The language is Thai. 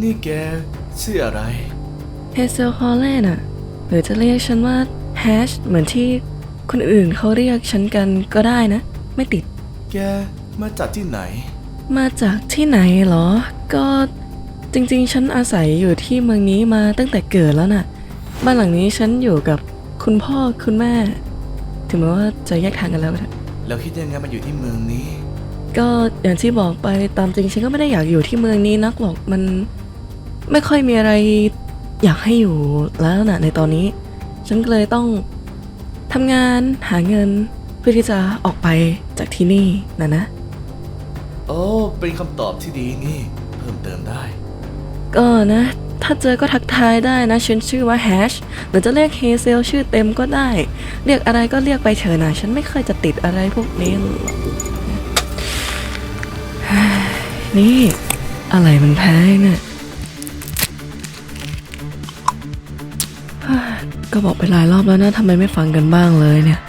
นี่แกชื่ออะไร เฮเซลฮอลแลนด์อะหรือจะเรียกฉันว่าแฮชเหมือนที่คนอื่นเขาเรียกฉันกันก็ได้นะ ไม่ติด แกมาจากที่ไหน มาจากที่ไหนเหรอ ก็จริงๆ ฉันอาศัยอยู่ที่เมืองนี้มาตั้งแต่เกิดแล้วน่ะ บ้านหลังนี้ฉันอยู่กับคุณพ่อคุณแม่ ถึงแม้ว่าจะแยกทางกันแล้วก็เถอะแล้วคิดยังไงมาอยู่ที่เมืองนี้ ก็อย่างที่บอกไปตามจริงฉันก็ไม่ได้อยากอยู่ที่เมืองนี้นักหรอกมันไม่ค่อยมีอะไรอยากให้อยู่แล้วนะในตอนนี้ ฉันก็เลยต้องทำงานหาเงินเพื่อที่จะออกไปจากที่นี่นะนะ โอ้ เป็นคำตอบที่ดีนี่ เพิ่มเติมได้ ก็นะ ถ้าเจอก็ทักทายได้นะ ฉันชื่อว่าแฮชหรือจะเรียกเฮเซลชื่อเต็มก็ได้ เรียกอะไรก็เรียกไปเถอะนะ ฉันไม่เคยจะติดอะไรพวกนี้หรอกเฮ้ย นี่อะไรมันแพ้เนี่ยเฮ้ยก็บอกไปหลายรอบแล้วนะทำไมไม่ฟังกันบ้างเลยเนี่ย